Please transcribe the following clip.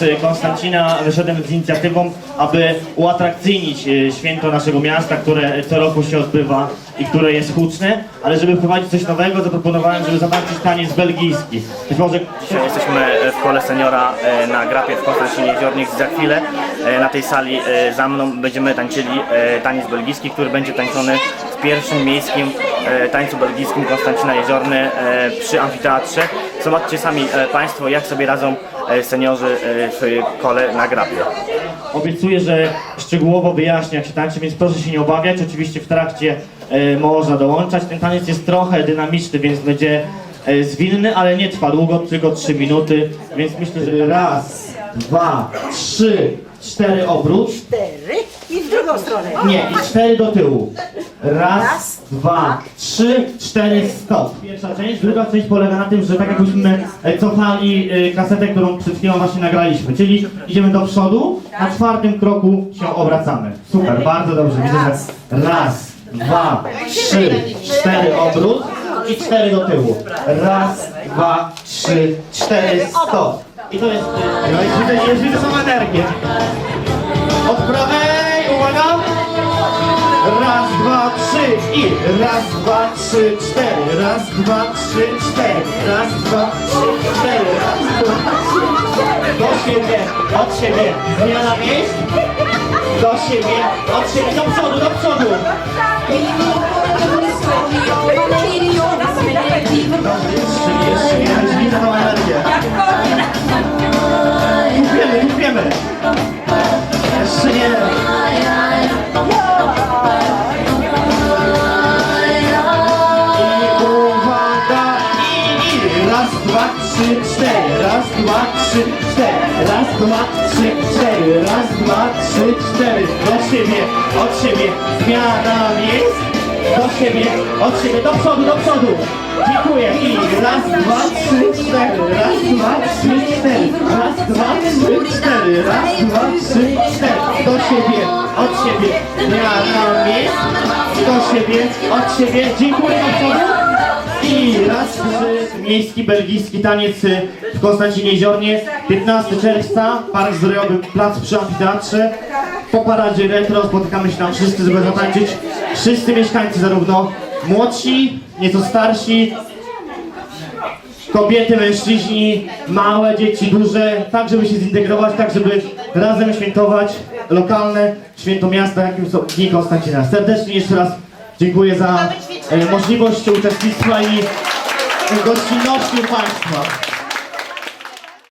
z Konstancina wyszedłem z inicjatywą, aby uatrakcyjnić e, święto naszego miasta, które co roku się odbywa i które jest huczne, ale żeby wprowadzić coś nowego, zaproponowałem, żeby zobaczyć taniec belgijski. Być może Dzisiaj jesteśmy w kole seniora e, na grapie w Konstancinie Jeziornik. Za chwilę e, na tej sali e, za mną będziemy tańczyli e, taniec belgijski, który będzie tańczony pierwszym miejskim e, tańcu belgijskim Konstancina Jeziorny e, przy amfiteatrze. Zobaczcie sami e, Państwo, jak sobie radzą e, seniorzy e, w kole na grapie. Obiecuję, że szczegółowo wyjaśnię jak się tańczy, więc proszę się nie obawiać. Oczywiście w trakcie e, można dołączać. Ten taniec jest trochę dynamiczny, więc będzie e, zwinny, ale nie trwa długo, tylko 3 minuty, więc myślę, że raz, dwa, trzy, cztery obrót. cztery i w drugą stronę. Nie, i cztery do tyłu. Raz, dwa, trzy, cztery, stop. Pierwsza część, druga część polega na tym, że tak jakbyśmy e, cofali e, kasetę, którą przed chwilą właśnie nagraliśmy. Czyli idziemy do przodu, na czwartym kroku się obracamy. Super, bardzo dobrze. Widzę, że raz, dwa, trzy, cztery obrót i cztery do tyłu. Raz, dwa, trzy, cztery, stop. I to jest, e, no jest widzę, jest widzę są energię. Od prawej, trzy i raz, dwa, trzy, cztery. Raz, dwa, trzy, cztery. Raz, dwa, trzy, cztery. Raz, dwa, trzy, cztery. Do siebie, od siebie. Zmiana miejsc. Do siebie, od siebie. Do przodu, do przodu. Trzy, cztery, raz, dwa, trzy, cztery, raz, dwa, trzy, cztery, raz, dwa, trzy, cztery, do siebie, od siebie, zmiana miejsc, do siebie, od siebie, do przodu, do przodu, dziękuję. I raz, dwa, trzy, cztery, raz, dwa, trzy, cztery, raz, dwa, trzy, cztery, raz, dwa, trzy, cztery, do siebie, od siebie, zmiana miejsc, do siebie, od siebie, dziękuję. Do przodu. I raz, trzy, miejski belgijski taniec y, w Konstancinie Jeziornie, 15 czerwca, Park Zdrojowy, plac przy amfiteatrze. Po paradzie retro spotykamy się tam wszyscy, żeby zatańczyć. Wszyscy mieszkańcy, zarówno młodsi, nieco starsi, kobiety, mężczyźni, małe dzieci, duże, tak żeby się zintegrować, tak żeby razem świętować lokalne święto miasta, jakim są Dni Konstancina. Serdecznie jeszcze raz dziękuję za możliwość uczestnictwa i gościnności Państwa.